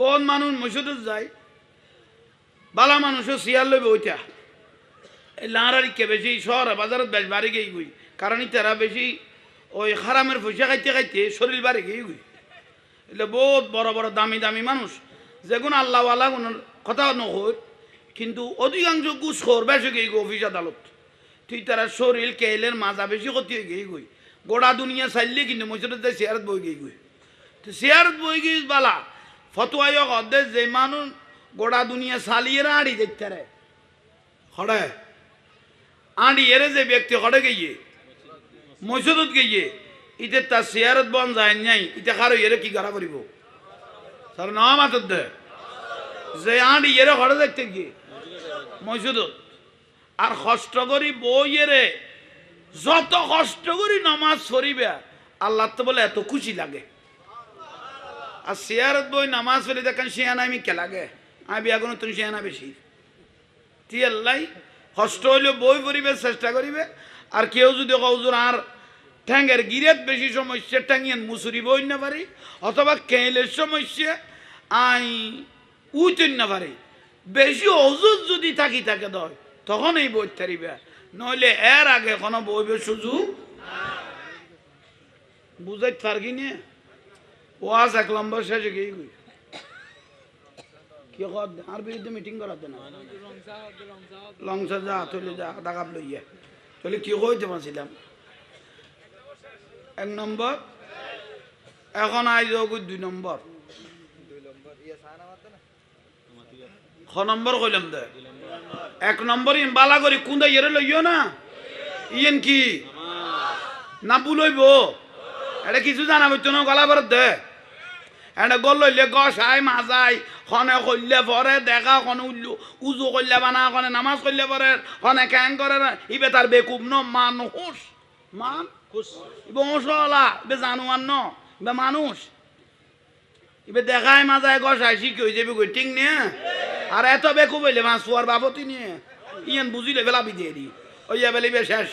বহুত মানুষ মসজিদত যায়, বালা মানুষও সিয়ার লইবে ওইটা এই লাঁড়ারিকে বেশি শহর বাজারত বেশ বাড়ি গেই গুই কারণ তারা বেশি ওই খারামের পয়সা খাইতে খাইতে শরীর বাড়ি গেই গুই এলে বহুত বড় বড় দামি দামি মানুষ যেগুলো আল্লাহওয়ালা কোনোর কথা নহর কিন্তু অধিকাংশ ঘুষ খোর বেশি গেই গো অফিস আদালত। তুই তারা শরীর কেলের মাজা বেশি ক্ষতি হয়ে গেই গুই গোড়া দুনিয়া চাইলে কিন্তু মসজিদত যায় চেয়ারত বই গেই গুই তো চেয়ারত বই গেই বালা ফতুয়াই অদে যে মানুষ গোড়া দুনিয়া চালিয়ে আড়ি দেখতে রে। খড়ে আড়ি এরে যে ব্যক্তি খড়ে গিয়ে, মসজিদত গিয়ে, ইতে তার চেয়ারত বন যায় নাই, ইতে কারও এরে কি করা করিব? স্যার না মাতত দে। যে আড়ি এরে খড়ে দেখতে গিয়ে, মসজিদত, আর কষ্ট করি বই এরে, যত কষ্ট করি নামাজ পড়িবে, আল্লাহ তো বলে এত খুশি লাগে। আর শেয়ারত বই, নামাজ পড়ি দেখেন শিয়ানা আমি কে লাগে। আমি কোনো তুমি শিয়ানা বেশি। তি আল্লাহ, কষ্ট হইলে বই পড়িবে, চেষ্টা করিবে। আর কেউ যদি কৌজুর আর ঠ্যাঙ্গের গিরেত বেশি সমস্যা ঠ্যাঙ্গিয়ান মুসুরি বই না পারি? অথবা কেলের সমস্যা, আই উইতেন না পারি। বেশি অজুত যদি থাকি থাকে দয়, তখন এই বই তারিবে নইলে এর আগে কোনো বইবে সুযোগ বুঝাই পারগি নিয়ে ওয়াজ এক নম্বর শেষে গিয়ে গুই কি কর আর বিরুদ্ধে মিটিং করাতে না। লংসা যা, চলে যা দাগাব লইয়া। চলে কি কইতে পারছিলাম? এক নম্বর? এখন আই যাও দুই নম্বর? খ নম্বর কইলাম দে। এক নম্বর ইন বালা করি কুন্দা ইয়েরে লইও না। ইয়েন কি? না বুলইব এটা কিছু জানা বইতো না, গলা বরত দে। এটা গল লইলে গসাই মাজাই খনে কইলে পরে দেখা খনে উল্লু, উজু করলে বানা, খনে নামাজ করলে পরে খনে ক্যাং করে না ইবে তার বেকুব ন মানুষ মান হুস ইবে মশলা ইবে জানুয়ার ন ইবে মানুষ। ইবে দেখাই মাজায় গসাই শিখি হয়ে যাবে কই ঠিক নিয়ে আর এত বেকুব হইলে মাছ পোয়ার বাবতি নিয়ে ইয়ান বুঝিলে বেলা বিদিয়ে দি ওই বেলিবে শেষ।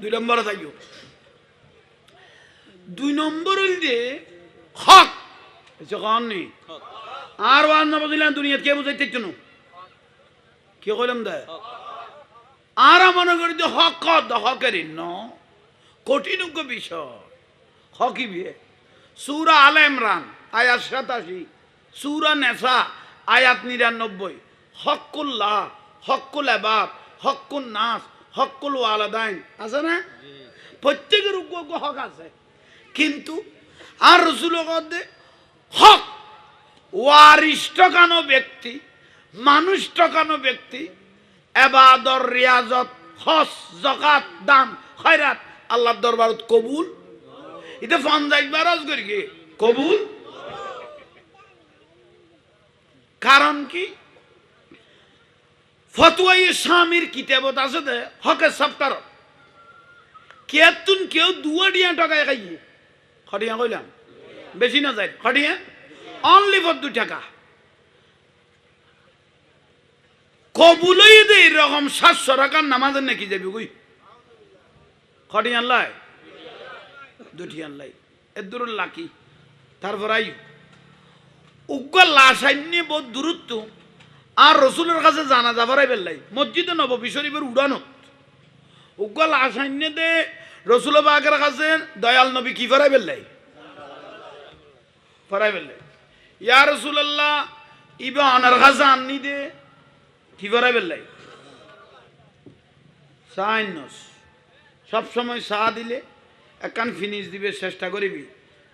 দুই নম্বরে থাকিও দুই নম্বর হইলে কন নি? আর ওয়ান না বুঝলাম দুনিয়া কে বুঝাইতে চুনো কে কইলাম দে? আর মনে করি যে হক হকের ন কঠিন বিষয়। হকি বিয়ে? সুরা আল ইমরান আয়াত সাতাশি। সুরা নেশা আয়াত নিরানব্বই। হকুল্লাহ হকুল এবাদ হকুল নাস হকুল ওয়ালাদাইন। আছে না? প্রত্যেকের হক আছে। কিন্তু আর রসুল হক। ওয়ারিস টকানো ব্যক্তি মানুষ টকানো ব্যক্তি, এবাদর, রিয়াজত, হস, জকাত, দান, খয়রাত, আল্লাহর দরবারত কবুল। এটা ফন্দাইক বারাজ করি কি? কবুল। কারণ কি? ফতুয়াই স্বামীর কিতাবত আছে দে হকে সপ্তাহ কেতুন কেউ দুয়াডিয়া টাকায় খাইয়ে। খটিয়া কইলাম। বেশি না যায়। খটিয়া? অনলি ফর দু টাকা। কবুলই দে এরকম সাতশো টাকার নামাজের নাকি যাবি কই? খটিয়ান লাই দুটিয়ান লাই এর দূর লাকি। তারপর আই উগ্র লাশান্য বহুত দূরত্ব। আর রসুলের কাছে জানা যাবার বেল্লাই। মসজিদে নবী শরীফের উড়ানো উগ্র লাশান্য দে রসুল বাগের কাছে দয়াল নবী কি ফরাই বেল্লাই? ফরাই বেল্লাই ইয়া রসুল্লাহ ইবে অনার কাছে আননি দে কি ফরাই বেল্লাই সাইনস সবসময় চা দিলে একান ফিনিশ দিবে, চেষ্টা করিবি।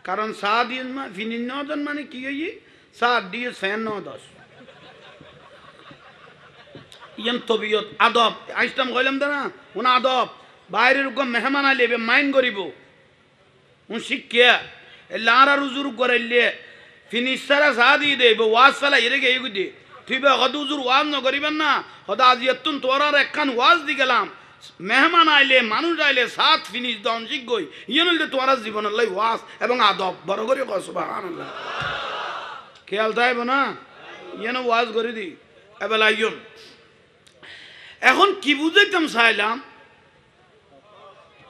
কারণ চা দিয়ে ফিনিশ নজন মানে কি হই চা দিয়ে ফ্যান ন দশ। ইয়ান তবিয়ত, আদব। আইসলাম কইলাম না উনা আদব। বাইরের মেহমান আইলে মাইন করিব। উন শিক্ষা ফেলা এরে গে এগুদি তুই বে হদ উজুর ওয়াজ ন করিবেন না হদা আজ এতুন তোরার একখান ওয়াজ দি গেলাম মেহমান আইলে মানুষ আইলে সাত ফিনিশ দন শিখগই ইয়ে নইলে জীবন লাই ওয়াজ এবং আদব বড় করে কসবা আনন্দ খেয়াল থাকব না ইয়েন ওয়াজ করে দি এবেলা ইয়ন এখন কি বুঝাইতাম চাইলাম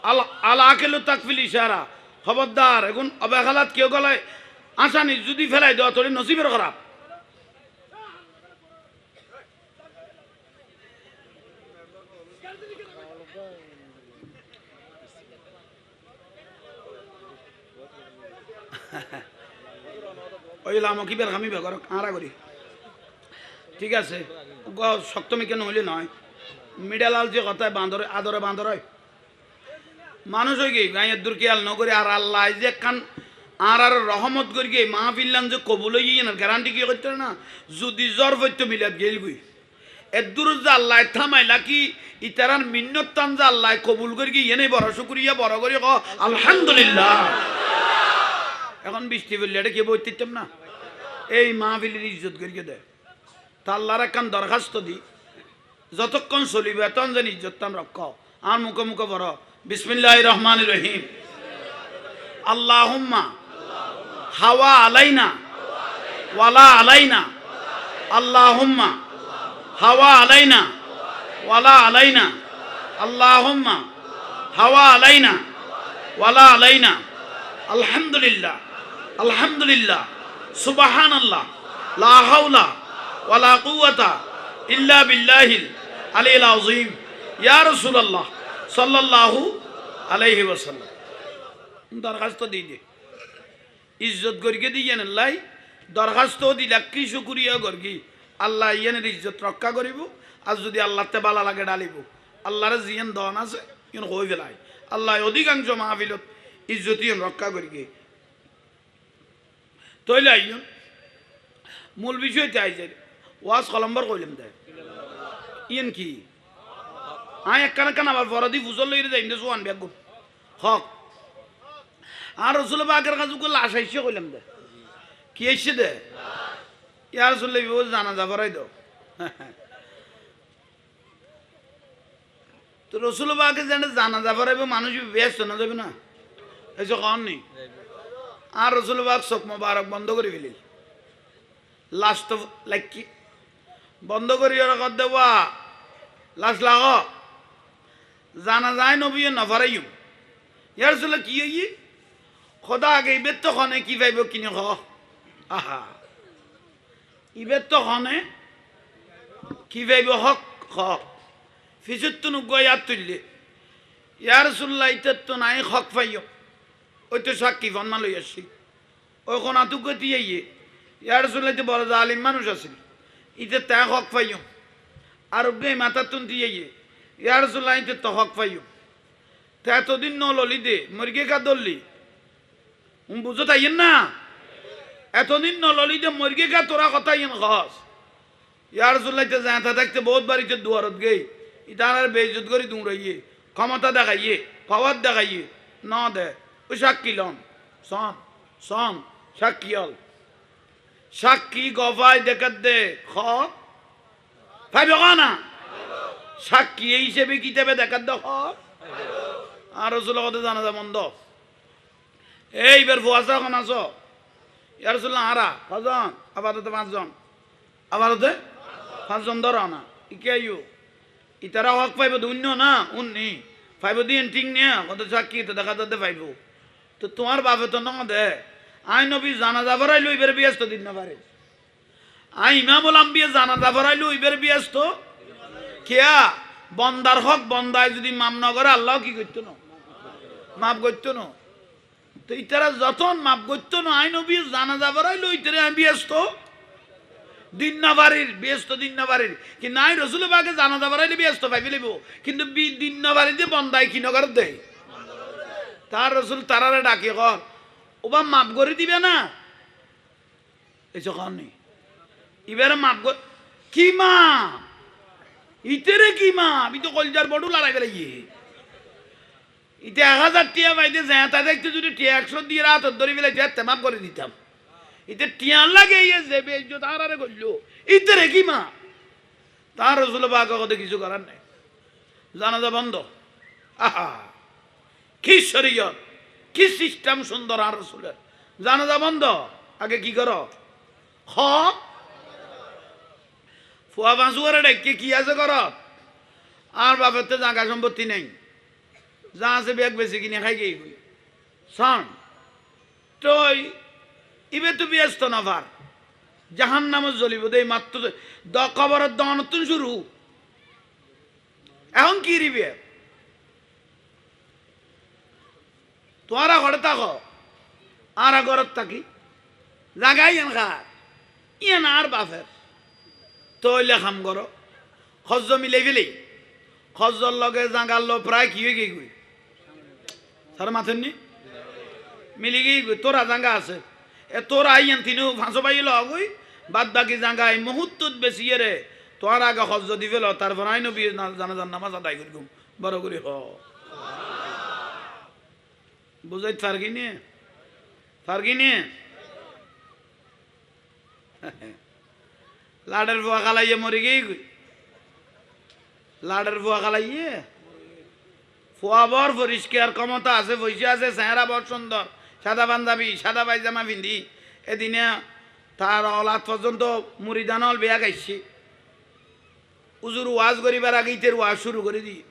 আল আল আকেলো তাকফিল ইশারা খবরদার, এখন অবহেলাত কেউ গলায়? আসানি যদি ফেলাই দেওয়া তোর নসিবের খারাপ ঠিক আছে সপ্তমী কেন হইলে নয় মিডালাল যে কথায় বাঁদরে আদরে বাঁদর হয়। মানুষ হয়ে গিয়ে গাঁয়ের দূর খেয়াল নগরে আর আল্লাহ যে কান আর আর রহমত করি গিয়ে মা ফিরলাম যে কবুল হয়ে গিয়ে গ্যারান্টি কি করতে না? যদি জ্বর হইতো মিলাদ গেল গুই এর দূর যে আল্লাহ থামাইলা কি ইতারার মিন্নত টান যে আল্লাহ কবুল করি গিয়ে এনে বড় শুকুরিয়া, বড় করি ক আলহামদুলিল্লাহ। এখন বৃষ্টি পড়লে এটা কে বইতাম না? এই মাহফিলের ইজ্জত করিয়ে দেয় তা আল্লাহর একখান দরখাস্ত দি। যতক্ষণ চলিবে এতন যেন ইজ্জত রক্ষ আর মুখে মুখে বড়। বিসমিল্লাহ রহমান রহিম আল্লাহুম্মা হাওয়া আলাইনা ওয়ালা আলাইনা আল্লাহুম্মা হাওয়া আলাইনা ওয়ালা আলাইনা আল্লাহুম্মা হাওয়া আলাইনা ওয়ালা আলাইনা আলহামদুলিল্লাহ আলহামদুলিল্লাহ সুবাহান আল্লাহ লা হাওলা ওয়ালা কুওয়াতা ইল্লা বিল্লাহিল আলিল আযীম ইয়া রাসূলুল্লাহ সাল্লাল্লাহু আলাইহি ওয়াসাল্লাম। দরখাস্ত দিয়ে ইজ্জত গরিকে দিয়ে লাই। দরখাস্ত দিলা কি শুকুরিয়া গর্গি আল্লাহ ইয়ানের ইজ্জত রক্ষা করিব, আর যদি আল্লাহতে বালা লাগে ডালিব। আল্লাহরে জিয়ান দন আছে ইন হয়ে ফেলাই আল্লাহ অধিকাংশ মাহফিলত ইজ্জত রক্ষা করিগে তৈলে আইন মূল বিষয় চাই যে ওয়াজ কলম্বর কইলাম দে। ইয়েন কি? আয় একখান একখান আবার ফরাদি ফুজল লইরে যাই দে সোয়ান ব্যাগ হক। আর রসুল বাগের কাছে কো লাশ আইসে কইলাম দে। কি আইসে দে? ইয়ার রসুল ও জানা যাবারাই দাও। তো রসুল বাগে জানে জানা যাবারাইব মানুষ ব্যস্ত না যাবে না। এসে কন নেই আর রসুল বাগ চোখ মোবারক বন্ধ করে ফেলিল। তো, লাইকি বন্ধ করি, ওরা কর দেওয়া লাশ লাগ জানা যায় নবী নফারাইম ইয়ার চলে কি হই খোদা আগে ইবের তো খনে কি পাইব কিনে খ আহা। ইবের তো খনে কি পাইব হক হক ফিসুর তো নুগ ইয়ার তুললে। ইয়ার চুল্লা ইতার তো নাই হক পাইও ওই তো সাক্ষী ফন্মা লই আসছি ওই কোন আতুক দিয়ে ইয়ার চুল্লাইতে বড় জালিম মানুষ আছিল। ইতে তা হক পাইও আর মাথার তুন দিয়ে ইয়ার চুল্লাইতে তো হক পাইও। তা এতদিন নললি দে, মরিগে কা দললি। উম বুঝো তাইয়েন না? এতদিন নললি দে, মরিগে কা তোরা কথা ইন খস ইয়ার চুল্লাইতে যায় তা দেখতে বহুত বাড়িতে দুয়ারত গেই। ইতার আর বেইজত করে দৌড়াইয়ে ক্ষমতা দেখাইয়ে পাওয়ার দেখাইয়ে, ন দে, ওই সাক্ষী লন। সন সন সাক্ষী হল সাক্ষী গফায় দেখাত দে, খ। পাইব না? সাক্ষী এই হিসেবে কিতাবে দেখাত দে খ আর রসুল কথা জানা যা মন্দ এইবার ফুয়াশা এখন আস ইয়ার রসুল আরা কজন আপাতত পাঁচজন। আপাততে পাঁচজন ধর না। ইকে আইও ইতারা হক পাইব অন্য না? উন্নি। পাইব দিন ঠিক নিয়ে, কত সাক্ষী তো দেখা যাতে পাইব। তো তোমার বাপে তো ন দে। আই নবী জানা যাবার আইলো এবার ব্যস্ত দিন না পারে। আই ইমামুল আম্বিয়া জানা যাবার আইলো এবার ব্যস্ত। কেয়া? বন্দার হক, বন্দায় যদি মাম না করে, আল্লাহ কি করতো না? মাপ করতো না। তো ইতারা যতন মাপ করতো না, আই নবী জানা যাবার আইলো ইতারে ব্যস্ত। দিন না ব্যস্ত দিন না কি নাই রসুলের বাগে জানা যাবার আইলে ব্যস্ত পাইবে লিব কিন্তু দিন না বাড়িতে বন্দায় কি নগর দেয় তার রসুল তারারে ডাকে, কর, ওবা মাপ করে দিবে না? এই যখন এবারে মাপ কি মা ইতেরে কি মা? আমি তো কলজার বড় লড়াই গেলে ইয়ে ইতে এক হাজার টিয়া পাইতে যায়, তা দেখতে যদি টিয়া একশো দিয়ে রাত ধরে ফেলে যেতে মাপ করে দিতাম। ইতে টিয়ান লাগে ইয়ে যাবে তার আরে করল ইতেরে কি মা? তার রসুল বাঘ কথা কিছু করার নাই। জানাজা বন্ধ। আহা! কি শরীয়ত? কি সিস্টেম সুন্দর আর রসুলের। জানাজা বন্ধ। আগে কি করো? হ ফুয়া বাঁচুয়ারে ডাকে কি আছে কর আর বাপের তো জাগা সম্পত্তি নেই। যা আছে ব্যাগ বেশি কিনে খাই গিয়ে শোন তুই ইবে তো ব্যস্ত নভার জাহান নামে জ্বলিব দেই মাত্র দ। কবরের দনতুন শুরু। এখন কি রিবে তোরা ঘরে থাকো আর ঘরত থাকি। জাগাই এন খার ইয়ান আর বাফের তৈলে খাম করো খজ্জ মিলে ফেলেই খজ্জর লগে জাগার লো প্রায় কি হয়ে গই স্যার মাথেন মিলি গই তোরা জাঙ্গা আছে। এ তোরা আইয়ান তিনু ফাঁসো পাই লগই বাদ বাকি জাঙ্গা এই মুহূর্তত বেশি রে তোর আগে খজ্জ দিবে ল তারপর আইনো বিয়ে জানা জান নামাজ আদায় করি বড় করে হ। বুঝাই ফারগি নিয়ে ফারগি নিয়ে লাডের বুয়া খালাইয়ে মরে গেই লাডের বুয়া খালাইয়ে? ফুয়া বর পরিষ্কার ক্ষমতা আছে বসে আছে চেহারা বড় সুন্দর। সাদা পাঞ্জাবি, সাদা পায়জামা পিন্ধি। এদিনে তার অলাদ পর্যন্ত দানল বেয়া গাইছে উজুর ওয়াজ করিবার আগে ইতের ওয়াজ শুরু করে দিই।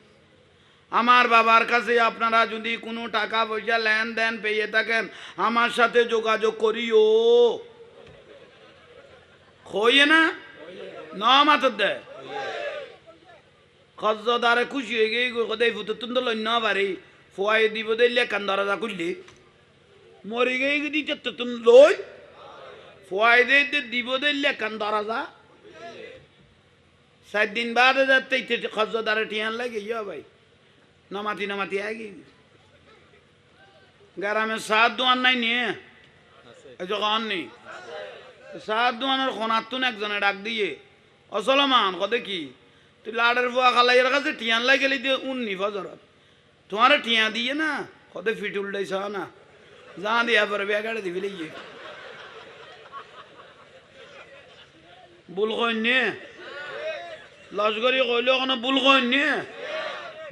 আমার বাবার কাছে আপনারা যদি কোনো টাকা পয়সা, লেনদেন পেয়ে থাকেন, আমার সাথে যোগাযোগ করিও। হইয়ে না? ন মাতর দে খজ্জদারে খুশি হয়ে গিয়ে কদাই ফুটো তুন লন্য পারি ফুয়াই দিব দিলে কান দরজা খুললি মরি গিয়ে দিতে তো তুন লই, ফুয়াই দিয়ে দিব দিলে কান দরজা সাত দিন বাদ যাতে খজ্জদারে টিয়ান লাগে, ইয়া ভাই, নমাতি নমাতি আগে গ্রামে সাত দোয়ান নাই নিয়ে যখন নেই সাত দোয়ানের খনাতুন একজনে ডাক দিয়ে অসলমান কদে কি? তুই লাডের বুয়া খালাই কাছে টিয়ান লাই গেলি দিয়ে উন্নি ফজরত তোমার টিয়া দিয়ে না? কদে ফিট উল্টাইছ না? যা দিয়া পরে বেগাড়ে দিবি লিয়ে বুল কইন লস্করি কইলেও কোনো বুল কইন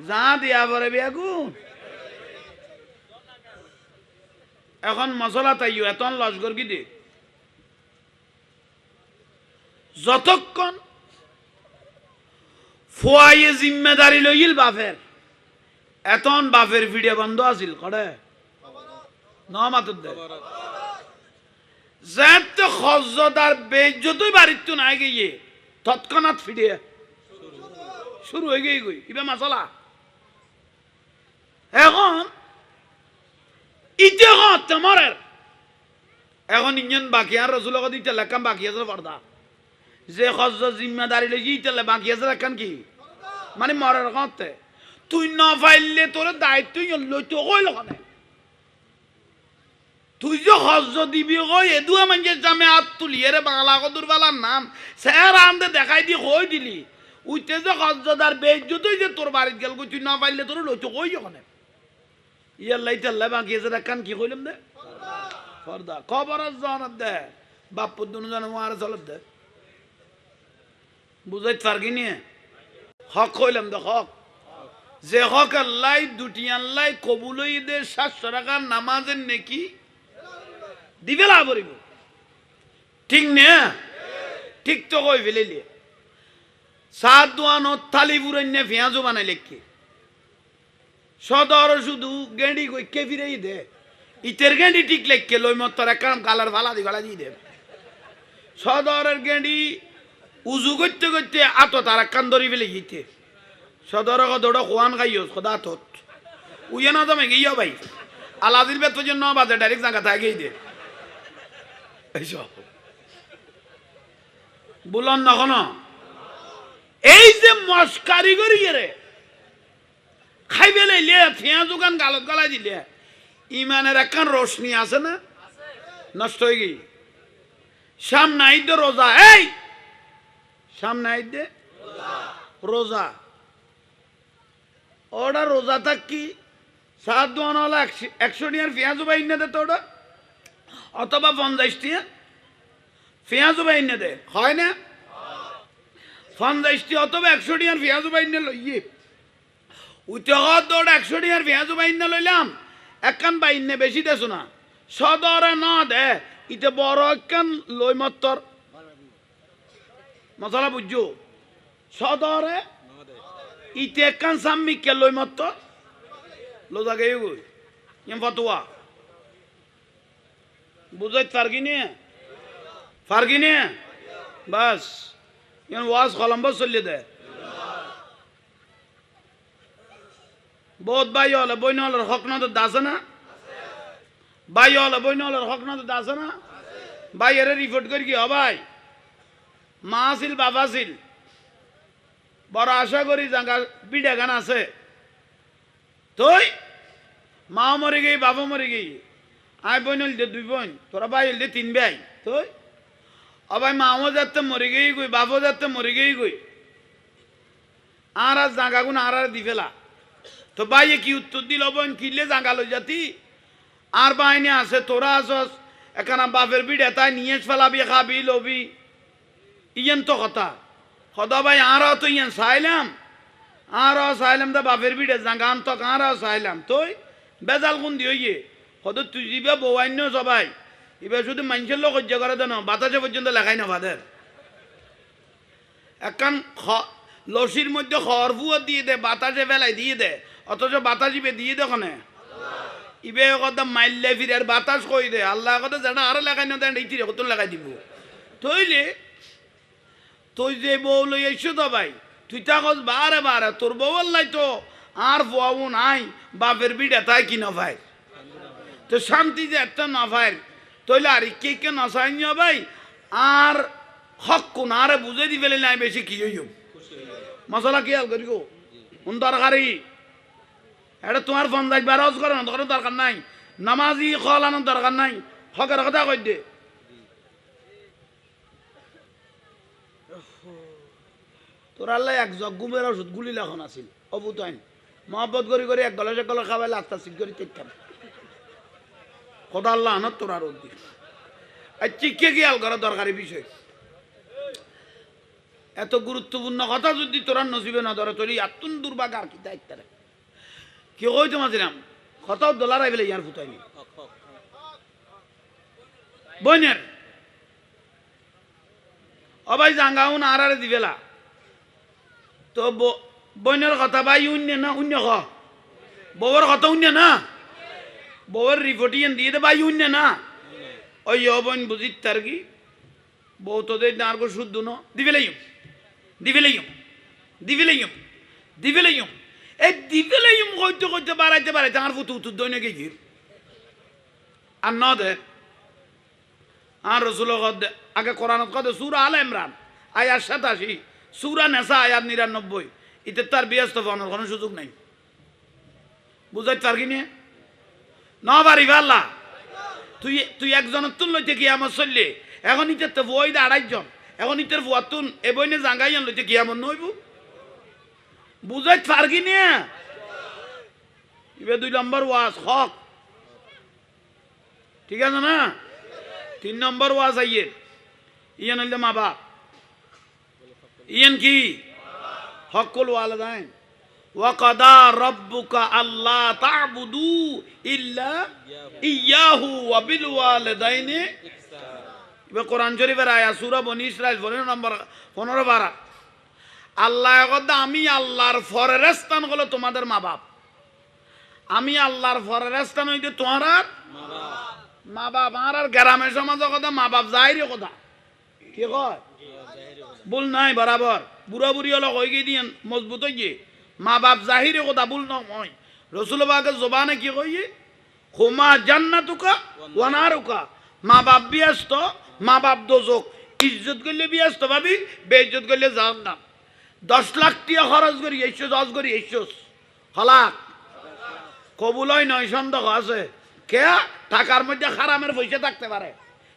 যা দিয়া পরে বেগু এখন মশলা তাইও, এতন লস্কর কি দে। যতক্ষণ ফুয়াইয়ে জিম্মেদারি লইল বাফের এতন বাফের ভিডিও বন্ধ আছিল করে ন মাতুর দে যেত খজ্জদার বেজ্জতই বাড়ির তো নাই গিয়ে, তৎক্ষণাৎ ফিরিয়ে। শুরু হয়ে গিয়ে গই, কিবা মশলা এখন ইতে তোমারের এখন ইঞ্জন বাকি আর রসুল দিতে লেখাম বাকি আছে পর্দা যে খজ্জ জিম্মাদারি লই ইতে বাকি আছে লেখান কি? মানে মরার কতে তুই ন পাইলে তোর দায়িত্ব লই তো কইল কনে? তুই যে হজ্জ দিবি কই এদুয়া মানে জামে হাত তুলিয়ে রে বাংলা কদুর বালার নাম। স্যার আনতে দেখাই দি, কই দিলি? উইতে যে হজ্জদার বেজ্জতই যে তোর বাড়িত গেল কই, তুই না পাইলে তোর লইতো কই ওখানে ইয়ার লাইতে আল্লাহ বাকি আছে কান কি কইলাম দে? ফর্দা। খবর জানাত দে। বাপুর দুনো জানো আর চলত দে। বুঝাইত পারগি নিয়ে হক কইলাম দে, হক। যে হক আল্লাহ, দুটি আল্লাহ কবুলই দে, সাতশো টাকার নামাজের নেকি? দিবে করিব ঠিক নে? ঠিক তো কই ফেলিলি সাত দোয়ান থালি পুরান্নে পেঁয়াজও বানাই লেখকে সদর শুধু গেঁড়ি কই কে ফিরেই দে? ইতের গেঁড়ি ঠিক লেখকে লই মত কালার ফালা দি গলা দিয়ে দে। সদরের গেঁড়ি উজু করতে করতে আতো তার একখান ধরি ফেলে গিতে সদর দৌড় খোয়ান খাইও সদা তত উইয়ে না জমে গিয়ে ভাই আলাদির বেত পর্যন্ত বাজে ডাইরেক্ট জায়গা থাকেই দে এইসব বলন না কোনো এই যে মস্কারি করি রে খাইবে লাইলে ফেঁয়া দোকান গালত গলাই দিলে। ইমানের একখান রোশনি আছে না? নষ্ট হয়ে গই সামনে রোজা এই! সামনে আইদে রোজা। ওটা রোজা থাক কি? সাত দোয়ান হলো একশো টিয়ার পেঁয়াজও বাইন না দে তো ওটা অথবা পঞ্চাশ টিয়া। পেঁয়াজও বাইন না দে। হয় না? পঞ্চাশ টি অথবা একশো টিয়ার পেঁয়াজও বাইন না লইয়ে উত্তর দৌড় একশো টিয়ার পেঁয়াজও বাইন না লইলাম। একখান বাইন নে বেশি দেছো না। সদরে ন দে। ইতে বড় একখান লই মত্তর মশলা বুঝছ? সদরে ইতে একখান সাম্মি কে লই মত্তর লো জাগে গই। ইম ফতুয়া। বুঝাইতে পারগি নিয়ে পারগি নিয়ে বাস। এখন ওয়াজ কলম্বস চলিয়ে দেয় বহুত ভাই হলে বই নহলের হক নদের দাসে না? ভাই হলে বই নহলের হক নদের দাসে না? ভাই এর রিপোর্ট করি কি? হবাই মা আছিল বাবা আছিল বড় আশা করি জাঙ্গা বিড়ে গান আছে। তুই? মা মরে গেই, বাবা মরে গেই। আই বোন হল দে দুই বোন, তোরা ভাই হল দে তিন ভাই। তুই? অবাই মাও যাতে মরে গেই গই বাবু যাতে মরে গেই গই। আর আর জাগা গুণ আর আর দি ফেলা। তো ভাইয়ে কি উত্তর দিল বোন কিনলে জাগা লই যাতি? আর বাহিনী আছে, তোরা আসস এখানে বাপের বিড়ে তাই নিয়ে ফেলাবি, খাবি, লবি। ইয়েন তো কথা। সদা ভাই আরও তো ইয়েন চাইলাম আরও চাইলাম তো বাপের বিড়ে জাগান তো আরও চাইলাম তুই বেজাল কোন দিয়ে ইয়ে সদ তুই দিবে বৌয়ান্য সবাই। এবার শুধু মানুষের লোক সহ্য করে দেন বাতাসে পর্যন্ত লেখাই না ভাদের একখান লসির মধ্যে খরফুয়া দিয়ে দে, বাতাসে ফেলাই দিয়ে দে, অথচ বাতাস ইবে দিয়ে দে কনে ইবে কথা মাইলে ফিরে আর বাতাস কই দে? আল্লাহ কথা জানা আরও লেখাই না দেন এইটি কত লেখাই দিব। তৈলে তুই যে বউ লই এসো তো ভাই, তুই তাকস বারে বারে তোর বউ আল্লাহ তো আর বউ নাই, বাপের বিড়ে তাই কি না ভাই? তো শান্তি যে একটা না ভাই তৈলে আর কে কে নসাইন ভাই, আর হক কোন আরে বুঝে দি ফেলে নাই বেশি কি হইম মশলা কি করি গো? কোন দরকারি এটা তোমার ফোন ফন্দাজ বারজ করে না, তখন দরকার নাই। নামাজি খলানোর দরকার নাই। হকের কথা কই দে তোর আল্লাহ এক জগ ওষুধ গুলি লেখন আছিল। অবুত আইন মহব্বত করি করে এক গলা গলা খাওয়াইলে আস্তা সিট করে চেকতাম খোদা আল্লাহ আনত তোর আর উদ্দিন আর চিকে গিয়াল করা দরকারি বিষয়? এত গুরুত্বপূর্ণ কথা যদি তোরা নসিবে না ধরে, তোর আত্মন দুর্ভাগ্য আর কি দায়িত্ব কি কইতে মাছিলাম কত ডলার আইবেলে ইয়ার ফুটাইনি বইনের? অবাই জাঙ্গাউন আর আর দিবেলা। তো বইনের কথা ভাই উন্য না উন্য খ বউর কথা উন্য না? বউর রিপোর্ট ইয়েন দিয়ে দে ভাই উন্য না? ওই অবন বুঝিত তার কি? বউ তোদের নার্গ শুদ্ধ ন? দিবেলাইম দিবেলাইম দিবেলাইম দিবেলাইম এই দিবেলাইম কইতে কইতে বাড়াইতে বাড়াইতে আর ফুটু উত্তর দই নাকি গির আর ন দে। আর রসুল আগে কোরআন কত সুরা আল ইমরান আয়ার সাতাশি। সুরা নেশা আয়ার নিরানব্বই। ইতে তার ব্যস্ত পাওয়ানোর কোনো সুযোগ নাই। বুঝাই তার কি নিয়ে ন? বাড়ি ভাল্লা তুই তুই একজনের তুন লইতে কি আমার চললে, এখন ইতে তো বই আড়াইজন এখন ইতের বুয়া তুন এ বইনে জাঙ্গাইয়ান লইতে কি আমার নইব বুঝাই পার কি নিয়ে ইবে দুই নম্বর ওয়াজ, হক। ঠিক আছে না? তিন নম্বর ওয়াজ আইয়ে। ইয়ে হইলে মা বাপ। ইয়ান কি হকল ওয়ালাদাইন ওয়াকাদা রব্বুকা আল্লাহ তা'বুদু ইল্লা ইয়াহু ওয়া বিল ওয়ালিদাইনি এবার কোরআন শরীফের আয়া সূরা বনি ইসরাইল 15 নম্বর 15 বারা আল্লাহ কথা আমি আল্লাহর ফরের স্থান হলো তোমাদের মা বাপ। আমি আল্লাহর ফরের স্থান হইতে তোমার আর মা বাপ। আর আর গ্রামের সমাজের কথা মা বাপ যাইরে কথা। কি কয়? ভুল নাই বরাবর বুড়া বুড়ি হলো হয়ে গিয়ে দিয়ে মজবুত হয়ে মা বাপ জাহিরে কথা ভুল নয় রসুল বাগের জবানে কি কইয়ে হোমা জান্নাতুকা ওয়ানারুকা মা বাপ ব্যস্ত, মা বাপ দোজক। ইজ্জত করলে ব্যস্ত ভাবি, বেইজ্জত করলে যার না দশ লাখ টিয়া খরচ করি এইশো দশ করি এইশো হলাক। কবুলই নয় সন্দেহ আছে। কে টাকার মধ্যে খারামের পয়সা থাকতে পারে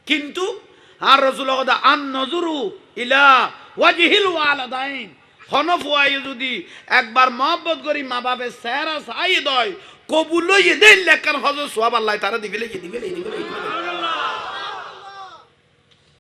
কিন্তু আর রসুল কথা, আন নজরু ইলা ওয়াজিহিল ওয়ালাদাইন। হনফুয়াই যদি একবার মহব্বত করি, মা বাপের স্যারা সাই দয় কবুলই দেন লেখার হজর সোয়াব আল্লাহ তারা দিবে দিবে দিবে।